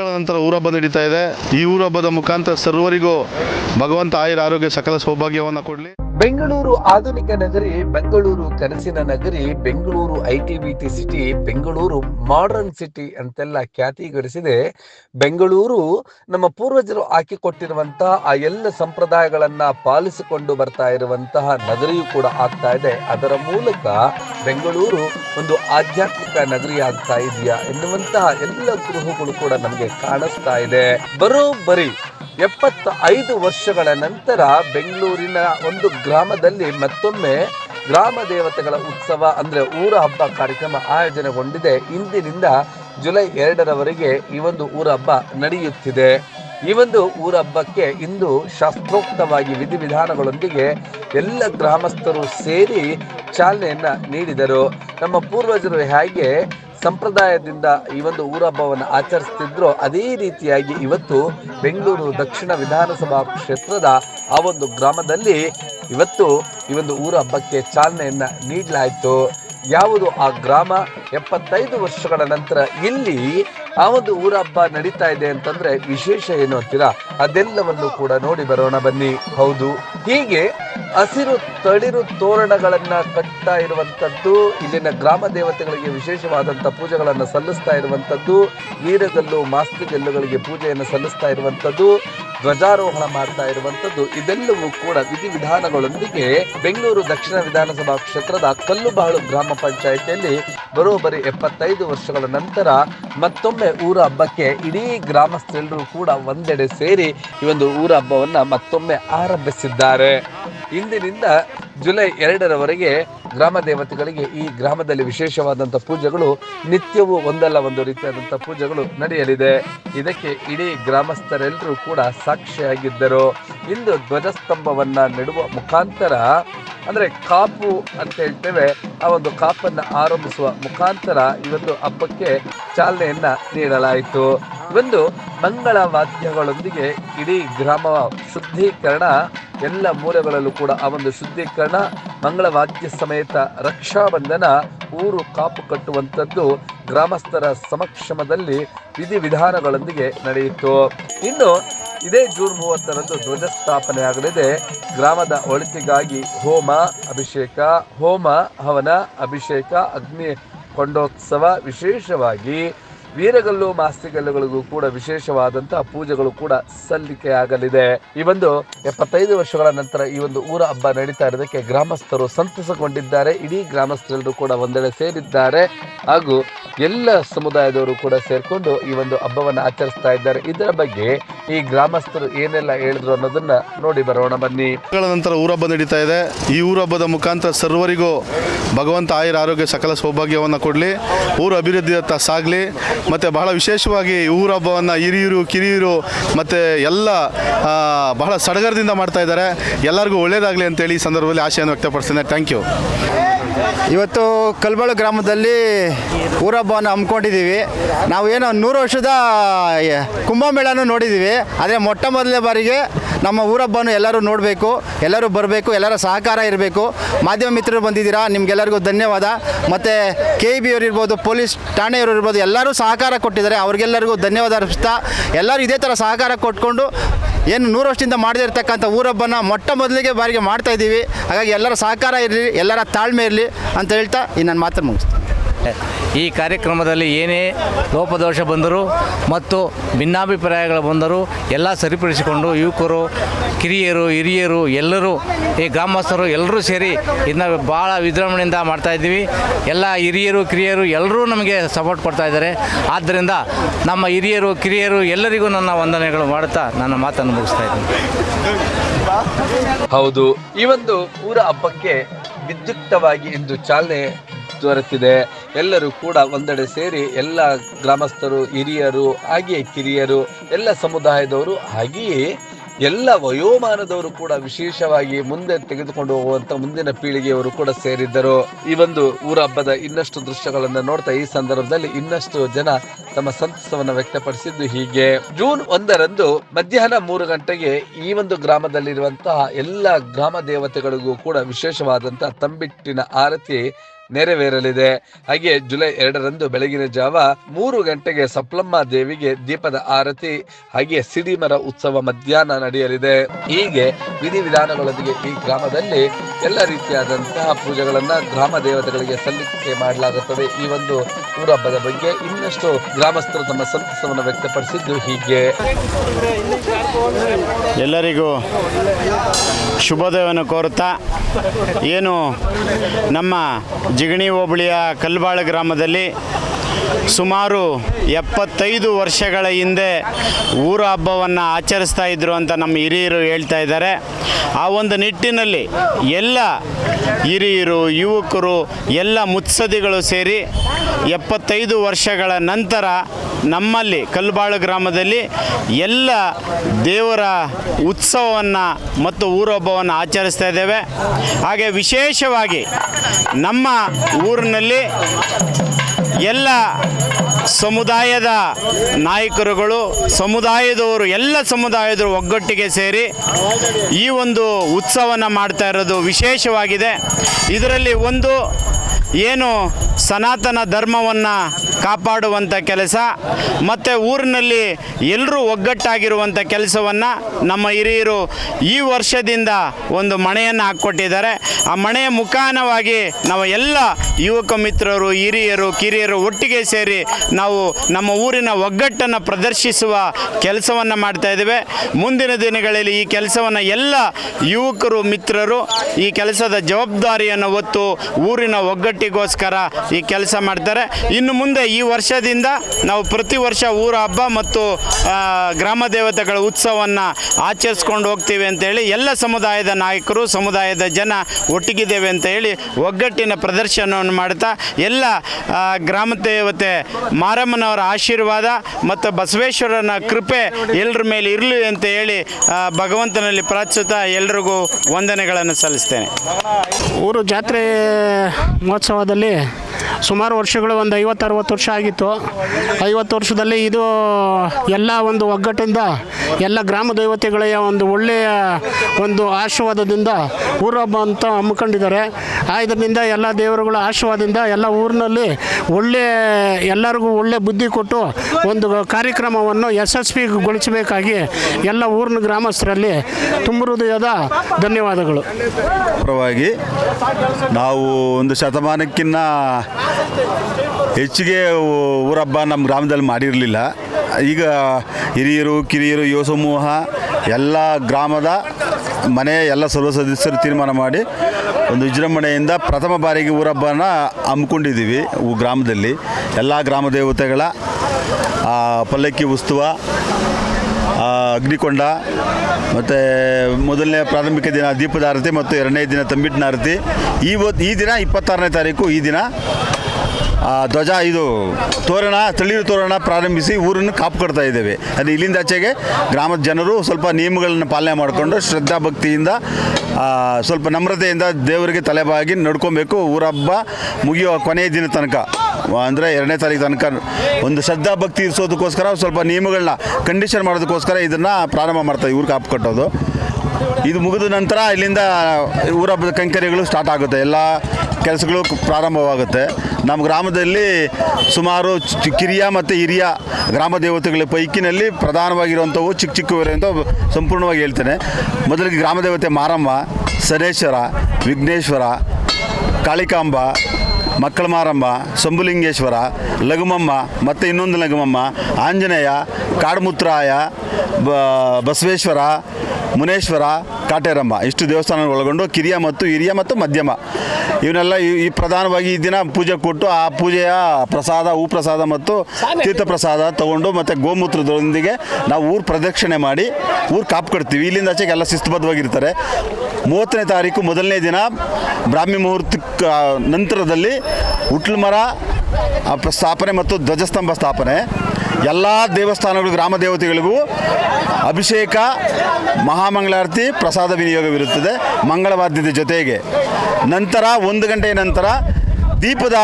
ನಂತರ ಊರಹಬ್ಬ ನಡೀತಾ ಇದೆ. ಈ ಊರಹಬ್ಬದ ಮುಖಾಂತರ ಸರ್ವರಿಗೂ ಭಗವಂತ ಆಯುರ ಆರೋಗ್ಯ ಸಕಲ ಸೌಭಾಗ್ಯವನ್ನು ಕೊಡಲಿ. ಬೆಂಗಳೂರು ಆಧುನಿಕ ನಗರಿ, ಬೆಂಗಳೂರು ಕನಸಿನ ನಗರಿ, Bengaluru I T B T city, Bengaluru modern city ಅಂತೆಲ್ಲ ಖ್ಯಾತಿ ಗಳಿಸಿದೆ ಬೆಂಗಳೂರು ನಮ್ಮ ಪೂರ್ವಜರು ಹಾಕಿಕೊಟ್ಟಿರುವಂತಹ ಆ ಎಲ್ಲ ಸಂಪ್ರದಾಯಗಳನ್ನ ಪಾಲಿಸಿಕೊಂಡು ಬರ್ತಾ ಇರುವಂತಹ ನಗರಿಯೂ ಕೂಡ ಆಗ್ತಾ ಇದೆ. ಅದರ ಮೂಲಕ ಬೆಂಗಳೂರು ಒಂದು ಆಧ್ಯಾತ್ಮಿಕ ನಗರಿ ಆಗ್ತಾ ಇದೆಯಾ ಎನ್ನುವಂತಹ ಎಲ್ಲ ಗೃಹಗಳು ಕೂಡ ನಮಗೆ ಕಾಣಿಸ್ತಾ ಇದೆ. ಬರೋಬ್ಬರಿ ಎಪ್ಪತ್ತ ಐದು ವರ್ಷಗಳ ನಂತರ ಬೆಂಗಳೂರಿನ ಒಂದು ಗ್ರಾಮದಲ್ಲಿ ಮತ್ತೊಮ್ಮೆ ಗ್ರಾಮ ದೇವತೆಗಳ ಉತ್ಸವ ಅಂದರೆ ಊರ ಹಬ್ಬ ಕಾರ್ಯಕ್ರಮ ಆಯೋಜನೆಗೊಂಡಿದೆ. ಇಂದಿನಿಂದ ಜುಲೈ ಎರಡರವರೆಗೆ ಈ ಒಂದು ಊರ ಹಬ್ಬ ನಡೆಯುತ್ತಿದೆ. ಈ ಒಂದು ಊರ ಹಬ್ಬಕ್ಕೆ ಇಂದು ಶಾಸ್ತ್ರೋಕ್ತವಾಗಿ ವಿಧಿವಿಧಾನಗಳೊಂದಿಗೆ ಎಲ್ಲ ಗ್ರಾಮಸ್ಥರು ಸೇರಿ ಚಾಲನೆಯನ್ನು ನೀಡಿದರು. ನಮ್ಮ ಪೂರ್ವಜರು ಹೇಗೆ ಸಂಪ್ರದಾಯದಿಂದ ಈ ಒಂದು ಊರ ಹಬ್ಬವನ್ನು ಆಚರಿಸ್ತಿದ್ರು ಅದೇ ರೀತಿಯಾಗಿ ಇವತ್ತು ಬೆಂಗಳೂರು ದಕ್ಷಿಣ ವಿಧಾನಸಭಾ ಕ್ಷೇತ್ರದ ಆ ಒಂದು ಗ್ರಾಮದಲ್ಲಿ ಇವತ್ತು ಈ ಒಂದು ಊರ ಹಬ್ಬಕ್ಕೆ ಚಾಲನೆಯನ್ನು ನೀಡಲಾಯಿತು. ಯಾವುದು ಆ ಗ್ರಾಮ ಎಪ್ಪತ್ತೈದು ವರ್ಷಗಳ ನಂತರ ಇಲ್ಲಿ ಆ ಒಂದು ಊರ ಹಬ್ಬ ನಡೀತಾ ಇದೆ ಅಂತಂದ್ರೆ ವಿಶೇಷ ಏನು ಅಂತೀರಾ? ಅದೆಲ್ಲವನ್ನು ಕೂಡ ನೋಡಿ ಬರೋಣ ಬನ್ನಿ. ಹೌದು. ಹೀಗೆ ಹಸಿರು ತಳಿರು ತೋರಣಗಳನ್ನ ಕಟ್ತಾ ಇರುವಂತದ್ದು ಇಲ್ಲಿನ ಗ್ರಾಮ ದೇವತೆಗಳಿಗೆ ವಿಶೇಷವಾದಂತ ಪೂಜೆಗಳನ್ನ ಸಲ್ಲಿಸ್ತಾ ಇರುವಂತದ್ದು ವೀರಗಲ್ಲು ಮಾಸ್ತಿಗಲ್ಲುಗಳಿಗೆ ಪೂಜೆಯನ್ನು ಸಲ್ಲಿಸ್ತಾ ಇರುವಂತದ್ದು ಧ್ವಜಾರೋಹಣ ಮಾಡ್ತಾ ಇರುವಂತದ್ದು ಇದೆಲ್ಲವೂ ಕೂಡ ವಿಧಿವಿಧಾನಗಳೊಂದಿಗೆ ಬೆಂಗಳೂರು ದಕ್ಷಿಣ ವಿಧಾನಸಭಾ ಕ್ಷೇತ್ರದ ಕಲ್ಲುಬಾಳು ಗ್ರಾಮ ಪಂಚಾಯಿತಿಯಲ್ಲಿ ಬರೋಬ್ಬರಿ ಎಪ್ಪತ್ತೈದು ವರ್ಷಗಳ ನಂತರ ಮತ್ತೊಮ್ಮೆ ಊರ ಹಬ್ಬಕ್ಕೆ ಇಡೀ ಗ್ರಾಮಸ್ಥರೆಲ್ಲರೂ ಕೂಡ ಒಂದೆಡೆ ಸೇರಿ ಈ ಒಂದು ಊರ ಹಬ್ಬವನ್ನು ಮತ್ತೊಮ್ಮೆ ಆರಂಭಿಸಿದ್ದಾರೆ. ಇಂದಿನಿಂದ ಜುಲೈ ಎರಡರವರೆಗೆ ಗ್ರಾಮ ದೇವತೆಗಳಿಗೆ ಈ ಗ್ರಾಮದಲ್ಲಿ ವಿಶೇಷವಾದಂಥ ಪೂಜೆಗಳು ನಿತ್ಯವೂ ಒಂದಲ್ಲ, ಒಂದು ರೀತಿಯಾದಂಥ ಪೂಜೆಗಳು ನಡೆಯಲಿದೆ. ಇದಕ್ಕೆ ಇಡೀ ಗ್ರಾಮಸ್ಥರೆಲ್ಲರೂ ಕೂಡ ಸಾಕ್ಷಿಯಾಗಿದ್ದರು. ಇಂದು ಧ್ವಜಸ್ತಂಭವನ್ನು ನೆಡುವ ಮುಖಾಂತರ, ಅಂದರೆ ಕಾಪು ಅಂತ ಹೇಳ್ತೇವೆ, ಆ ಒಂದು ಕಾಪನ್ನು ಆರಂಭಿಸುವ ಮುಖಾಂತರ ಇವತ್ತು ಹಬ್ಬಕ್ಕೆ ಚಾಲನೆಯನ್ನು ನೀಡಲಾಯಿತು. ಒಂದು ಮಂಗಳ ವಾದ್ಯಗಳೊಂದಿಗೆ ಇಡೀ ಗ್ರಾಮ ಶುದ್ಧೀಕರಣ ಎಲ್ಲ ಮೂಲಗಳಲ್ಲೂ ಕೂಡ ಆ ಒಂದು ಶುದ್ಧೀಕರಣ, ಮಂಗಳ ವಾದ್ಯ ಸಮೇತ ರಕ್ಷಾಬಂಧನ, ಊರು ಕಾಪು ಕಟ್ಟುವಂಥದ್ದು ಗ್ರಾಮಸ್ಥರ ಸಮಕ್ಷಮದಲ್ಲಿ ವಿಧಿವಿಧಾನಗಳೊಂದಿಗೆ ನಡೆಯಿತು. ಇನ್ನು ಇದೇ ಜೂನ್ ಮೂವತ್ತರಂದು ಧ್ವಜಸ್ಥಾಪನೆ ಆಗಲಿದೆ. ಗ್ರಾಮದ ಒಳಿತಿಗಾಗಿ ಹೋಮ, ಅಭಿಷೇಕ, ಹೋಮ, ಹವನ, ಅಭಿಷೇಕ, ಅಗ್ನಿ, ಕೊಂಡೋತ್ಸವ ವಿಶೇಷವಾಗಿ ವೀರಗಲ್ಲು ಮಾಸ್ತಿಗಲ್ಲುಗಳಿಗೂ ಕೂಡ ವಿಶೇಷವಾದಂತಹ ಪೂಜೆಗಳು ಕೂಡ ಸಲ್ಲಿಕೆಯಾಗಲಿದೆ ಈ ಒಂದು ಎಪ್ಪತ್ತೈದು ವರ್ಷಗಳ ನಂತರ ಈ ಒಂದು ಊರ ಹಬ್ಬ ನಡೀತಾ ಇರೋದಕ್ಕೆ ಗ್ರಾಮಸ್ಥರು ಸಂತಸಗೊಂಡಿದ್ದಾರೆ. ಇಡೀ ಗ್ರಾಮಸ್ಥರೆಲ್ಲರೂ ಕೂಡ ಒಂದೆಡೆ ಸೇರಿದ್ದಾರೆ. ಹಾಗೂ ಎಲ್ಲ ಸಮುದಾಯದವರು ಕೂಡ ಸೇರಿಕೊಂಡು ಈ ಒಂದು ಹಬ್ಬವನ್ನು ಆಚರಿಸ್ತಾ ಇದ್ದಾರೆ. ಇದರ ಬಗ್ಗೆ ಈ ಗ್ರಾಮಸ್ಥರು ಏನೆಲ್ಲ ಹೇಳಿದ್ರು ಅನ್ನೋದನ್ನ ನೋಡಿ ಬರೋಣ, ಬನ್ನಿ. ನಂತರ ಊರಹಬ್ಬ ನಡೀತಾ ಇದೆ. ಈ ಊರಹಬ್ಬದ ಮುಖಾಂತರ ಸರ್ವರಿಗೂ ಭಗವಂತ ಆಯುರ ಆರೋಗ್ಯ ಸಕಲ ಸೌಭಾಗ್ಯವನ್ನು ಕೊಡಲಿ. ಊರು ಅಭಿವೃದ್ಧಿಯತ್ತ ಸಾಗಲಿ. ಮತ್ತು ಬಹಳ ವಿಶೇಷವಾಗಿ ಊರ ಹಬ್ಬವನ್ನು ಹಿರಿಯರು, ಕಿರಿಯೂರು, ಮತ್ತು ಎಲ್ಲ ಬಹಳ ಸಡಗರದಿಂದ ಮಾಡ್ತಾ ಇದ್ದಾರೆ. ಎಲ್ಲರಿಗೂ ಒಳ್ಳೇದಾಗಲಿ ಅಂತೇಳಿ ಈ ಸಂದರ್ಭದಲ್ಲಿ ಆಶೆಯನ್ನು ವ್ಯಕ್ತಪಡಿಸ್ತೇನೆ. ಥ್ಯಾಂಕ್ ಯು ಇವತ್ತು ಕಲ್ಬಳ್ಳ ಗ್ರಾಮದಲ್ಲಿ ಊರಬ್ಬವನ್ನು ಹಮ್ಮಿಕೊಂಡಿದ್ದೀವಿ. ನಾವು ಏನೋ ನೂರು ವರ್ಷದ ಕುಂಭಮೇಳನೂ ನೋಡಿದ್ದೀವಿ. ಆದರೆ ಮೊಟ್ಟ ಮೊದಲನೇ ಬಾರಿಗೆ ನಮ್ಮ ಊರಬ್ಬನ ಎಲ್ಲರೂ ನೋಡಬೇಕು, ಎಲ್ಲರೂ ಬರಬೇಕು, ಎಲ್ಲರ ಸಹಕಾರ ಇರಬೇಕು. ಮಾಧ್ಯಮ ಮಿತ್ರರು ಬಂದಿದ್ದೀರಾ, ನಿಮಗೆಲ್ಲರಿಗೂ ಧನ್ಯವಾದ. ಮತ್ತು ಕೆ ಇ ಬಿ ಅವರು ಇರ್ಬೋದು, ಪೊಲೀಸ್ ಠಾಣೆಯವರು ಇರ್ಬೋದು, ಎಲ್ಲರೂ ಸಹಕಾರ ಕೊಟ್ಟಿದ್ದಾರೆ. ಅವ್ರಿಗೆಲ್ಲರಿಗೂ ಧನ್ಯವಾದ ಅರ್ಪಿಸ್ತಾ ಎಲ್ಲರೂ ಇದೇ ಥರ ಸಹಕಾರ ಕೊಟ್ಕೊಂಡು ಏನು ನೂರು ವರ್ಷದಿಂದ ಮಾಡದೇ ಊರಬ್ಬನ ಮೊಟ್ಟ ಮೊದಲಿಗೆ ಬಾರಿಗೆ ಮಾಡ್ತಾ ಇದ್ದೀವಿ. ಹಾಗಾಗಿ ಎಲ್ಲರ ಸಹಕಾರ ಇರಲಿ, ಎಲ್ಲರ ತಾಳ್ಮೆ ಇರಲಿ ಅಂತ ಹೇಳ್ತಾ ಈ ನನ್ನ ಮಾತು ಮುಗಿಸ್ತೀನಿ. ಈ ಕಾರ್ಯಕ್ರಮದಲ್ಲಿ ಏನೇ ಲೋಪದೋಷ ಬಂದರೂ ಮತ್ತು ಭಿನ್ನಾಭಿಪ್ರಾಯಗಳು ಬಂದರೂ ಎಲ್ಲ ಸರಿಪಡಿಸಿಕೊಂಡು ಯುವಕರು, ಕಿರಿಯರು, ಹಿರಿಯರು, ಎಲ್ಲರೂ, ಈ ಗ್ರಾಮಸ್ಥರು ಎಲ್ಲರೂ ಸೇರಿ ಇದನ್ನ ಭಾಳ ವಿಜೃಂಭಣೆಯಿಂದ ಮಾಡ್ತಾ ಇದ್ದೀವಿ. ಎಲ್ಲ ಹಿರಿಯರು, ಕಿರಿಯರು ಎಲ್ಲರೂ ನಮಗೆ ಸಪೋರ್ಟ್ ಕೊಡ್ತಾ ಇದ್ದಾರೆ. ಆದ್ದರಿಂದ ನಮ್ಮ ಹಿರಿಯರು, ಕಿರಿಯರು ಎಲ್ಲರಿಗೂ ನನ್ನ ವಂದನೆಗಳು ಮಾಡುತ್ತಾ ನನ್ನ ಮಾತನ್ನು ಮುಗಿಸ್ತಾ ಇದ್ದೀನಿ. ಹೌದು, ಈ ಒಂದು ಊರ ಹಬ್ಬಕ್ಕೆ ವಿದ್ಯುಕ್ತವಾಗಿ ಇಂದು ಚಾಲನೆ ದೊರೆತಿದೆ. ಎಲ್ಲರೂ ಕೂಡ ಒಂದೆಡೆ ಸೇರಿ ಎಲ್ಲ ಗ್ರಾಮಸ್ಥರು, ಹಿರಿಯರು, ಹಾಗೆಯೇ ಕಿರಿಯರು, ಎಲ್ಲ ಸಮುದಾಯದವರು, ಹಾಗೆಯೇ ಎಲ್ಲ ವಯೋಮಾನದವರು ಕೂಡ ವಿಶೇಷವಾಗಿ ಮುಂದೆ ತೆಗೆದುಕೊಂಡು ಹೋಗುವಂತ ಮುಂದಿನ ಪೀಳಿಗೆಯವರು ಕೂಡ ಸೇರಿದ್ದರು. ಈ ಒಂದು ಊರ ಹಬ್ಬದ ಇನ್ನಷ್ಟು ದೃಶ್ಯಗಳನ್ನು ನೋಡ್ತಾ ಈ ಸಂದರ್ಭದಲ್ಲಿ ಇನ್ನಷ್ಟು ಜನ ತಮ್ಮ ಸಂತಸವನ್ನು ವ್ಯಕ್ತಪಡಿಸಿದ್ದು ಹೀಗೆ. ಜೂನ್ ಒಂದರಂದು ಮಧ್ಯಾಹ್ನ ಮೂರು ಗಂಟೆಗೆ ಈ ಒಂದು ಗ್ರಾಮದಲ್ಲಿರುವಂತಹ ಎಲ್ಲ ಗ್ರಾಮ ದೇವತೆಗಳಿಗೂ ಕೂಡ ವಿಶೇಷವಾದಂತಹ ತಂಬಿಟ್ಟಿನ ಆರತಿ ನೆರವೇರಲಿದೆ. ಹಾಗೆ ಜುಲೈ ಎರಡರಂದು ಬೆಳಗಿನ ಜಾವ ಮೂರು ಗಂಟೆಗೆ ಸಪ್ಲಮ್ಮ ದೇವಿಗೆ ದೀಪದ ಆರತಿ ಹಾಗೆ ಸಿಡಿಮರ ಉತ್ಸವ ಮಧ್ಯಾಹ್ನ ನಡೆಯಲಿದೆ. ಹೀಗೆ ವಿಧಿವಿಧಾನಗಳೊಂದಿಗೆ ಈ ಗ್ರಾಮದಲ್ಲಿ ಎಲ್ಲ ರೀತಿಯಾದಂತಹ ಪೂಜೆಗಳನ್ನ ಗ್ರಾಮ ದೇವತೆಗಳಿಗೆ ಸಲ್ಲಿಕೆ ಮಾಡಲಾಗುತ್ತದೆ. ಈ ಒಂದು ಊರಹಬ್ಬದ ಬಗ್ಗೆ ಇನ್ನಷ್ಟು ಗ್ರಾಮಸ್ಥರು ತಮ್ಮ ಸಂತಸವನ್ನು ವ್ಯಕ್ತಪಡಿಸಿದ್ದು ಹೀಗೆ. ಎಲ್ಲರಿಗೂ ಶುಭೋದಯವನ್ನು ಕೋರುತ್ತಾ ಏನು ನಮ್ಮ ಜಿಗಣಿ ಹೋಬಳಿಯ ಕಲ್ಬಾಳ ಗ್ರಾಮದಲ್ಲಿ ಸುಮಾರು ಎಪ್ಪತ್ತೈದು ವರ್ಷಗಳ ಹಿಂದೆ ಊರ ಹಬ್ಬವನ್ನು ಆಚರಿಸ್ತಾ ಇದ್ರು ಅಂತ ನಮ್ಮ ಹಿರಿಯರು ಹೇಳ್ತಾ ಇದ್ದಾರೆ. ಆ ಒಂದು ನಿಟ್ಟಿನಲ್ಲಿ ಎಲ್ಲ ಹಿರಿಯರು, ಯುವಕರು, ಎಲ್ಲ ಮುತ್ಸದಿಗಳು ಸೇರಿ ಎಪ್ಪತ್ತೈದು ವರ್ಷಗಳ ನಂತರ ನಮ್ಮಲ್ಲಿ ಕಲ್ಬಾಳು ಗ್ರಾಮದಲ್ಲಿ ಎಲ್ಲ ದೇವರ ಉತ್ಸವವನ್ನು ಮತ್ತು ಊರಹಬ್ಬವನ್ನು ಆಚರಿಸ್ತಾ ಇದ್ದೇವೆ. ಹಾಗೆ ವಿಶೇಷವಾಗಿ ನಮ್ಮ ಊರಿನಲ್ಲಿ ಎಲ್ಲ ಸಮುದಾಯದ ನಾಯಕರುಗಳು, ಸಮುದಾಯದವರು, ಎಲ್ಲ ಸಮುದಾಯದವರು ಒಗ್ಗಟ್ಟಿಗೆ ಸೇರಿ ಈ ಒಂದು ಉತ್ಸವನ ಮಾಡ್ತಾ ಇರೋದು ವಿಶೇಷವಾಗಿದೆ. ಇದರಲ್ಲಿ ಒಂದು ಏನು ಸನಾತನ ಧರ್ಮವನ್ನು ಕಾಪಾಡುವಂಥ ಕೆಲಸ, ಮತ್ತು ಊರಿನಲ್ಲಿ ಎಲ್ಲರೂ ಒಗ್ಗಟ್ಟಾಗಿರುವಂಥ ಕೆಲಸವನ್ನು ನಮ್ಮ ಹಿರಿಯರು ಈ ವರ್ಷದಿಂದ ಒಂದು ಮಣೆಯನ್ನು ಹಾಕ್ಕೊಟ್ಟಿದ್ದಾರೆ. ಆ ಮಣೆಯ ಮುಖಾನವಾಗಿ ನಾವು ಎಲ್ಲ ಯುವಕ ಮಿತ್ರರು, ಹಿರಿಯರು, ಕಿರಿಯರು ಒಟ್ಟಿಗೆ ಸೇರಿ ನಾವು ನಮ್ಮ ಊರಿನ ಒಗ್ಗಟ್ಟನ್ನು ಪ್ರದರ್ಶಿಸುವ ಕೆಲಸವನ್ನು ಮಾಡ್ತಾ ಇದ್ದೇವೆ. ಮುಂದಿನ ದಿನಗಳಲ್ಲಿ ಈ ಕೆಲಸವನ್ನು ಎಲ್ಲ ಯುವಕರು, ಮಿತ್ರರು ಈ ಕೆಲಸದ ಜವಾಬ್ದಾರಿಯನ್ನು ಹೊತ್ತು ಊರಿನ ಒಗ್ಗಟ್ಟಿಗೋಸ್ಕರ ಈ ಕೆಲಸ ಮಾಡ್ತಾರೆ. ಇನ್ನು ಮುಂದೆ ಈ ವರ್ಷದಿಂದ ನಾವು ಪ್ರತಿ ವರ್ಷ ಊರ ಹಬ್ಬ ಮತ್ತು ಗ್ರಾಮ ದೇವತೆಗಳ ಉತ್ಸವವನ್ನು ಆಚರಿಸ್ಕೊಂಡು ಹೋಗ್ತೀವಿ ಅಂತೇಳಿ ಎಲ್ಲ ಸಮುದಾಯದ ನಾಯಕರು, ಸಮುದಾಯದ ಜನ ಒಟ್ಟಿಗಿದ್ದೇವೆ ಅಂತ ಹೇಳಿ ಒಗ್ಗಟ್ಟಿನ ಪ್ರದರ್ಶನವನ್ನು ಮಾಡ್ತಾ ಎಲ್ಲ ಗ್ರಾಮ ದೇವತೆ ಮಾರಮ್ಮನವರ ಆಶೀರ್ವಾದ ಮತ್ತು ಬಸವೇಶ್ವರನ ಕೃಪೆ ಎಲ್ಲರ ಮೇಲೆ ಇರಲಿ ಅಂತ ಹೇಳಿ ಭಗವಂತನಲ್ಲಿ ಪ್ರಾರ್ಥಿಸುತ್ತಾ ಎಲ್ರಿಗೂ ವಂದನೆಗಳನ್ನು ಸಲ್ಲಿಸ್ತೇನೆ. ಊರು ಜಾತ್ರೆ ಮಹೋತ್ಸವದಲ್ಲಿ ಸುಮಾರು ವರ್ಷಗಳು ಒಂದು ಐವತ್ತು ಅರವತ್ತು ವರ್ಷ ಆಗಿತ್ತು. ಐವತ್ತು ವರ್ಷದಲ್ಲಿ ಇದು ಎಲ್ಲ ಒಂದು ಒಗ್ಗಟ್ಟಿಂದ ಎಲ್ಲ ಗ್ರಾಮ ದೇವತೆಗಳ ಒಂದು ಒಳ್ಳೆಯ ಒಂದು ಆಶೀರ್ವಾದದಿಂದ ಊರ ಹಬ್ಬ ಅಂತ ಹಮ್ಮಿಕೊಂಡಿದ್ದಾರೆ. ಇದರಿಂದ ಎಲ್ಲ ದೇವರುಗಳ ಆಶೀರ್ವಾದದಿಂದ ಎಲ್ಲ ಊರಿನಲ್ಲಿ ಒಳ್ಳೆ ಎಲ್ಲರಿಗೂ ಒಳ್ಳೆ ಬುದ್ಧಿ ಕೊಟ್ಟು ಒಂದು ಕಾರ್ಯಕ್ರಮವನ್ನು ಯಶಸ್ವಿಗೊಳಿಸಬೇಕಾಗಿ ಎಲ್ಲ ಊರಿನ ಗ್ರಾಮಸ್ಥರಲ್ಲಿ ತುಂಬ ಹೃದಯದ ಧನ್ಯವಾದಗಳು. ಪರವಾಗಿ ನಾವು ಒಂದು ಶತಮಾನಕ್ಕಿಂತ ಹೆಚ್ಚಿಗೆ ಊರಬ್ಬ ನಮ್ಮ ಗ್ರಾಮದಲ್ಲಿ ಮಾಡಿರಲಿಲ್ಲ. ಈಗ ಹಿರಿಯರು, ಕಿರಿಯರು ಯುವ ಸಮೂಹ ಎಲ್ಲ ಗ್ರಾಮದ ಮನೆಯ ಎಲ್ಲ ಸರ್ವ ಸದಸ್ಯರು ತೀರ್ಮಾನ ಮಾಡಿ ಒಂದು ವಿಜೃಂಭಣೆಯಿಂದ ಪ್ರಥಮ ಬಾರಿಗೆ ಊರಬ್ಬನ ಹಮ್ಮಿಕೊಂಡಿದ್ದೀವಿ ಗ್ರಾಮದಲ್ಲಿ. ಎಲ್ಲ ಗ್ರಾಮ ದೇವತೆಗಳ ಪಲ್ಲಕ್ಕಿ ಉತ್ಸವ ಅಗ್ನಿಕೊಂಡ, ಮತ್ತು ಮೊದಲನೇ ಪ್ರಾಥಮಿಕ ದಿನ ದೀಪದ ಆರತಿ ಮತ್ತು ಎರಡನೇ ದಿನ ತಂಬಿಟ್ಟಿನ ಆರತಿ. ಇವತ್ತು ಈ ದಿನ ಇಪ್ಪತ್ತಾರನೇ ತಾರೀಕು, ಈ ದಿನ ಧ್ವಜ ಇದು ತೋರಣ ತಳಿರು ತೋರಣ ಪ್ರಾರಂಭಿಸಿ ಊರನ್ನು ಕಾಪು ಕೊಡ್ತಾ ಇದ್ದೇವೆ. ಅದು ಇಲ್ಲಿಂದ ಆಚೆಗೆ ಗ್ರಾಮದ ಜನರು ಸ್ವಲ್ಪ ನಿಯಮಗಳನ್ನು ಪಾಲನೆ ಮಾಡಿಕೊಂಡು ಶ್ರದ್ಧಾ ಭಕ್ತಿಯಿಂದ ಸ್ವಲ್ಪ ನಮ್ರತೆಯಿಂದ ದೇವರಿಗೆ ತಲೆಬಾಗಿ ನಡ್ಕೊಬೇಕು. ಊರ ಹಬ್ಬ ಮುಗಿಯುವ ಕೊನೆಯ ದಿನ ತನಕ ಅಂದರೆ ಎರಡನೇ ತಾರೀಕು ತನಕ ಒಂದು ಶ್ರದ್ಧಾ ಭಕ್ತಿ ಇರಿಸೋದಕ್ಕೋಸ್ಕರ ಸ್ವಲ್ಪ ನಿಯಮಗಳನ್ನ ಕಂಡೀಷನ್ ಮಾಡೋದಕ್ಕೋಸ್ಕರ ಇದನ್ನು ಪ್ರಾರಂಭ ಮಾಡ್ತಾ ಇವ್ರು ಕಾಪು ಕಟ್ಟೋದು. ಇದು ಮುಗಿದ ನಂತರ ಇಲ್ಲಿಂದ ಊರ ಹಬ್ಬದ ಕೈಂಕರ್ಯಗಳು ಸ್ಟಾರ್ಟ್ ಆಗುತ್ತೆ. ಎಲ್ಲ ಕೆಲಸಗಳು ಪ್ರಾರಂಭವಾಗುತ್ತೆ. ನಮ್ಮ ಗ್ರಾಮದಲ್ಲಿ ಸುಮಾರು ಕಿರಿಯ ಮತ್ತು ಹಿರಿಯ ಗ್ರಾಮ ದೇವತೆಗಳ ಪೈಕಿನಲ್ಲಿ ಪ್ರಧಾನವಾಗಿರುವಂಥವು ಚಿಕ್ಕ ಚಿಕ್ಕವರು ಅಂತ ಸಂಪೂರ್ಣವಾಗಿ ಹೇಳ್ತೇನೆ. ಮೊದಲಿಗೆ ಗ್ರಾಮ ದೇವತೆ ಮಾರಮ್ಮ, ಸನೇಶ್ವರ, ವಿಘ್ನೇಶ್ವರ, ಕಾಳಿಕಾಂಬ, ಮಕ್ಕಳ ಮಾರಮ್ಮ ಸಂಬುಲಿಂಗೇಶ್ವರ ಲಘುಮಮ್ಮ ಮತ್ತು ಇನ್ನೊಂದು ಲಘುಮಮ್ಮ, ಆಂಜನೇಯ, ಕಾಡ್ಮುತ್ರಾಯ ಬಸವೇಶ್ವರ ಮುನೇಶ್ವರ ಕಾಟೇರಮ್ಮ. ಇಷ್ಟು ದೇವಸ್ಥಾನಗಳು ಒಳಗೊಂಡು ಕಿರಿಯ ಮತ್ತು ಹಿರಿಯ ಮತ್ತು ಮಧ್ಯಮ. ಇವನ್ನೆಲ್ಲ ಈ ಈ ಪ್ರಧಾನವಾಗಿ ಈ ದಿನ ಪೂಜೆ ಕೊಟ್ಟು ಆ ಪೂಜೆಯ ಪ್ರಸಾದ ಹೂ ಪ್ರಸಾದ ಮತ್ತು ತೀರ್ಥಪ್ರಸಾದ ತಗೊಂಡು ಮತ್ತು ಗೋಮೂತ್ರದೊಂದಿಗೆ ನಾವು ಊರು ಪ್ರದಕ್ಷಿಣೆ ಮಾಡಿ ಊರು ಕಾಪು ಕಟ್ತೀವಿ. ಇಲ್ಲಿಂದ ಆಚೆಗೆ ಎಲ್ಲ ಶಿಸ್ತುಬದ್ಧವಾಗಿರ್ತಾರೆ. ಮೂವತ್ತನೇ ತಾರೀಕು ಮೊದಲನೇ ದಿನ ಬ್ರಾಹ್ಮಿ ಮುಹೂರ್ತಕ್ಕೆ ನಂತರದಲ್ಲಿ ಹುಟ್ಲು ಮರ ಸ್ಥಾಪನೆ ಮತ್ತು ಧ್ವಜಸ್ತಂಭ ಸ್ಥಾಪನೆ. ಎಲ್ಲ ದೇವಸ್ಥಾನಗಳು, ಗ್ರಾಮ ದೇವತೆಗಳಿಗೂ ಅಭಿಷೇಕ, ಮಹಾಮಂಗಳಾರತಿ, ಪ್ರಸಾದ ವಿನಿಯೋಗವಿರುತ್ತದೆ ಮಂಗಳವಾದ್ಯದ ಜೊತೆಗೆ. ನಂತರ ಒಂದು ಗಂಟೆಯ ನಂತರ ದೀಪದ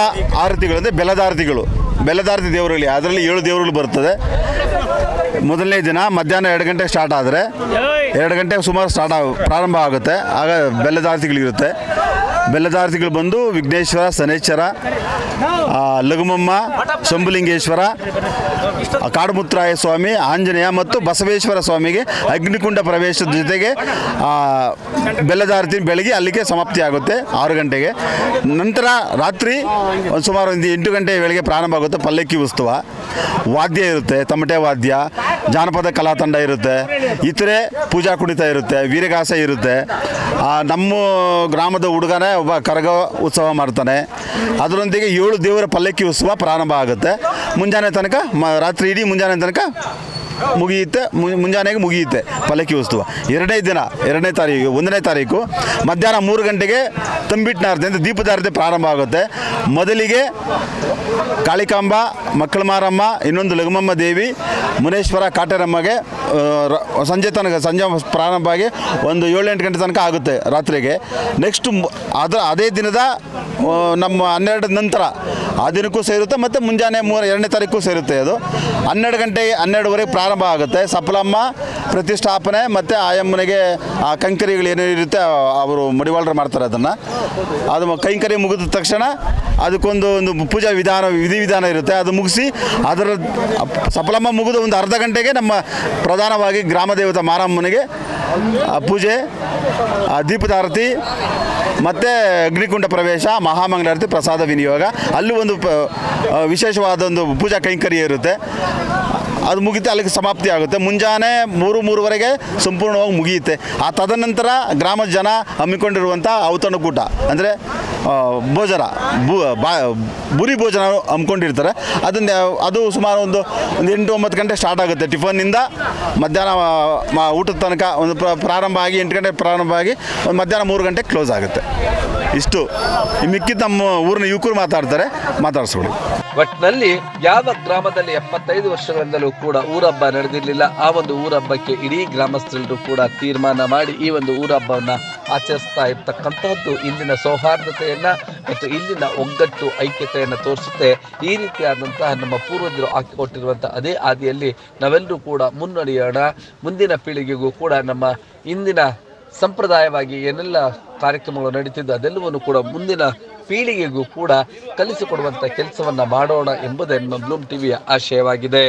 ಆರತಿಗಳು ಅಂದರೆ ಬೆಲದಾರತಿಗಳು. ಬೆಲದಾರತಿ ದೇವರುಗಳಿಗೆ ದೇವರುಗಳು, ಅದರಲ್ಲಿ ಏಳು ದೇವರುಗಳು ಬರ್ತದೆ ಮೊದಲನೇ ದಿನ ಮಧ್ಯಾಹ್ನ ಎರಡು ಗಂಟೆ ಸ್ಟಾರ್ಟ್ ಆದರೆ, ಎರಡು ಗಂಟೆಗೆ ಸುಮಾರು ಸ್ಟಾರ್ಟ್ ಆಗ ಪ್ರಾರಂಭ ಆಗುತ್ತೆ. ಆಗ ಬೆಲ್ಲದಾರ್ತಿಗಳಿರುತ್ತೆ ಬೆಲ್ಲದಾರ್ತಿಗಳು ಬಂದು ವಿಘ್ನೇಶ್ವರ ಸನೇಶ್ವರ ಲಘುಮಮ್ಮ, ಶಂಭುಲಿಂಗೇಶ್ವರ ಕಾಡುಮುತ್ರಾಯ ಸ್ವಾಮಿ, ಆಂಜನೇಯ ಮತ್ತು ಬಸವೇಶ್ವರ ಸ್ವಾಮಿಗೆ ಅಗ್ನಿಕುಂಡ ಪ್ರವೇಶದ ಜೊತೆಗೆ ಬೆಲ್ಲದಾರ್ತಿ ಬೆಳಗ್ಗೆ ಅಲ್ಲಿಗೆ ಸಮಾಪ್ತಿ ಆಗುತ್ತೆ ಆರು ಗಂಟೆಗೆ. ನಂತರ ರಾತ್ರಿ ಸುಮಾರು ಒಂದು ಎಂಟು ಗಂಟೆ ವೇಳೆಗೆ ಪ್ರಾರಂಭ ಆಗುತ್ತೆ ಪಲ್ಲಕ್ಕಿ ಉತ್ಸವ. ವಾದ್ಯ ಇರುತ್ತೆ, ತಮಟೆ ವಾದ್ಯ ಜಾನಪದ ಕಲಾ ತಂಡ ಇರುತ್ತೆ. ಇತರೆ ಪೂಜಾ ಕುಣಿತ ಇರುತ್ತೆ, ವೀರಗಾಸ ಇರುತ್ತೆ. ನಮ್ಮ ಗ್ರಾಮದ ಹುಡುಗನೇ ಒಬ್ಬ ಕರಗ ಉತ್ಸವ ಮಾಡ್ತಾನೆ. ಅದರೊಂದಿಗೆ ಏಳು ದೇವರ ಪಲ್ಲಕ್ಕಿ ಉತ್ಸವ ಪ್ರಾರಂಭ ಆಗುತ್ತೆ. ಮುಂಜಾನೆ ತನಕ ರಾತ್ರಿ ಇಡೀ ಮುಂಜಾನೆ ತನಕ ಮುಗಿಯುತ್ತೆ ಮುಂಜಾನೆಗೆ ಮುಗಿಯುತ್ತೆ ಪಲ್ಲಕ್ಕಿ ಉತ್ಸವ ಎರಡನೇ ದಿನ, ಎರಡನೇ ತಾರೀಕು, ಒಂದನೇ ತಾರೀಕು, ಮಧ್ಯಾಹ್ನ ಮೂರು ಗಂಟೆಗೆ ತಂಬಿಟ್ನಾರತಿ ಅಂದರೆ ದೀಪದಾರತಿ ಪ್ರಾರಂಭ ಆಗುತ್ತೆ. ಮೊದಲಿಗೆ ಕಾಳಿಕಾಂಬ, ಮಕ್ಕಳ ಮಾರಮ್ಮ, ಇನ್ನೊಂದು ಲಘುಮಮ್ಮ ದೇವಿ, ಮುನೇಶ್ವರ ಕಾಟರಮ್ಮಗೆ ಸಂಜೆ ತನಕ, ಸಂಜೆ ಪ್ರಾರಂಭ ಆಗಿ ಒಂದು ಏಳೆಂಟು ಗಂಟೆ ತನಕ ಆಗುತ್ತೆ ರಾತ್ರಿಗೆ. ನೆಕ್ಸ್ಟ್ ಅದರ ಅದೇ ದಿನದ ನಮ್ಮ ಹನ್ನೆರಡು ನಂತರ ಆ ದಿನಕ್ಕೂ ಸೇರುತ್ತೆ ಮತ್ತು ಮುಂಜಾನೆ ಮೂರು ಎರಡನೇ ತಾರೀಕು ಸೇರುತ್ತೆ ಅದು. ಹನ್ನೆರಡು ಗಂಟೆ, ಹನ್ನೆರಡುವರೆಗೆ ಪ್ರಾರಂಭ ಆಗುತ್ತೆ. ಸಪ್ಲಮ್ಮ ಪ್ರತಿಷ್ಠಾಪನೆ ಮತ್ತು ಆಯಮ್ಮನಿಗೆ, ಆ ಕಂಕರಿಗಳು ಏನೇನಿರುತ್ತೆ ಅವರು ಮಡಿವಾಳರು ಮಾಡ್ತಾರೆ ಅದನ್ನು. ಅದು ಕೈಂಕರಿ ಮುಗಿದ ತಕ್ಷಣ ಅದಕ್ಕೊಂದು ಒಂದು ಪೂಜಾ ವಿಧಾನ ವಿಧಿವಿಧಾನ ಇರುತ್ತೆ. ಅದು ಮುಗಿಸಿ ಅದರ ಸಪ್ಲಮ್ಮ ಸಫಲಮ್ಮ ಮುಗಿದ ಒಂದು ಅರ್ಧ ಗಂಟೆಗೆ ನಮ್ಮ ಪ್ರಧಾನವಾಗಿ ಗ್ರಾಮ ದೇವತಾ ಮಾರಮ್ಮನಿಗೆ ಪೂಜೆ ದೀಪದಾರತಿ, ಮತ್ತು ಅಗ್ನಿಕುಂಡ ಪ್ರವೇಶ, ಮಹಾಮಂಗಳಾರತಿ, ಪ್ರಸಾದ ವಿನಿಯೋಗ. ಅಲ್ಲೂ ಒಂದು ವಿಶೇಷವಾದ ಒಂದು ಪೂಜಾ ಕೈಂಕರ್ಯ ಇರುತ್ತೆ. ಅದು ಮುಗಿತೆ ಅಲ್ಲಿಗೆ ಸಮಾಪ್ತಿ ಆಗುತ್ತೆ. ಮುಂಜಾನೆ ಮೂರು ಮೂರುವರೆಗೆ ಸಂಪೂರ್ಣವಾಗಿ ಮುಗಿಯುತ್ತೆ. ಆ ತದನಂತರ ಗ್ರಾಮದ ಜನ ಹಮ್ಮಿಕೊಂಡಿರುವಂಥ ಔತಣಕೂಟ ಅಂದರೆ ಭೋಜನ ಬು ಬಾ, ಬುರಿ ಭೋಜನ ಹಮ್ಮಿಕೊಂಡಿರ್ತಾರೆ. ಅದನ್ನ ಅದು ಸುಮಾರು ಒಂದು ಒಂದು ಎಂಟು ಒಂಬತ್ತು ಗಂಟೆ ಸ್ಟಾರ್ಟ್ ಆಗುತ್ತೆ. ಟಿಫನ್ನಿಂದ ಮಧ್ಯಾಹ್ನ ಊಟದ ತನಕ ಒಂದು ಪ್ರ- ಪ್ರಾರಂಭ ಆಗಿ ಎಂಟು ಗಂಟೆ ಪ್ರಾರಂಭ ಆಗಿ ಒಂದು ಮಧ್ಯಾಹ್ನ ಮೂರು ಗಂಟೆ ಕ್ಲೋಸ್ ಆಗುತ್ತೆ. ಇಷ್ಟು. ಮಿಕ್ಕಿದ ನಮ್ಮ ಊರಿನ ಯುವಕರು ಮಾತಾಡ್ತಾರೆ. ಮಾತಾಡಿಸ್ಕೊಳ್ಳಿ ಒಟ್ನಲ್ಲಿ ಯಾವ ಗ್ರಾಮದಲ್ಲಿ ಎಪ್ಪತ್ತೈದು ವರ್ಷಗಳಿಂದಲೂ ಕೂಡ ಊರಬ್ಬ ನಡೆದಿರಲಿಲ್ಲ, ಆ ಒಂದು ಊರಬ್ಬಕ್ಕೆ ಇಡೀ ಗ್ರಾಮಸ್ಥರೆಲ್ಲರೂ ಕೂಡ ತೀರ್ಮಾನ ಮಾಡಿ ಈ ಒಂದು ಊರಹಬ್ಬವನ್ನ ಆಚರಿಸ್ತಾ ಇರ್ತಕ್ಕಂಥದ್ದು ಇಲ್ಲಿನ ಸೌಹಾರ್ದತೆಯನ್ನು ಮತ್ತು ಇಲ್ಲಿನ ಒಗ್ಗಟ್ಟು ಐಕ್ಯತೆಯನ್ನು ತೋರಿಸುತ್ತೆ. ಈ ರೀತಿಯಾದಂತಹ ನಮ್ಮ ಪೂರ್ವಜರು ಹಾಕಿಕೊಟ್ಟಿರುವಂತಹ ಅದೇ ಹಾದಿಯಲ್ಲಿ ನಾವೆಲ್ಲರೂ ಕೂಡ ಮುನ್ನಡೆಯೋಣ. ಮುಂದಿನ ಪೀಳಿಗೆಗೂ ಕೂಡ ನಮ್ಮ ಇಂದಿನ ಸಂಪ್ರದಾಯವಾಗಿ ಏನೆಲ್ಲ ಕಾರ್ಯಕ್ರಮಗಳು ನಡೀತಿದ್ದು ಅದೆಲ್ಲವನ್ನು ಕೂಡ ಮುಂದಿನ ಪೀಳಿಗೆಗೂ ಕೂಡ ಕಲಿಸಿಕೊಡುವಂಥ ಕೆಲಸವನ್ನ ಮಾಡೋಣ ಎಂಬುದೇ ನಮ್ಮ ಬ್ಲೂಮ್ ಟಿವಿಯ ಆಶಯವಾಗಿದೆ.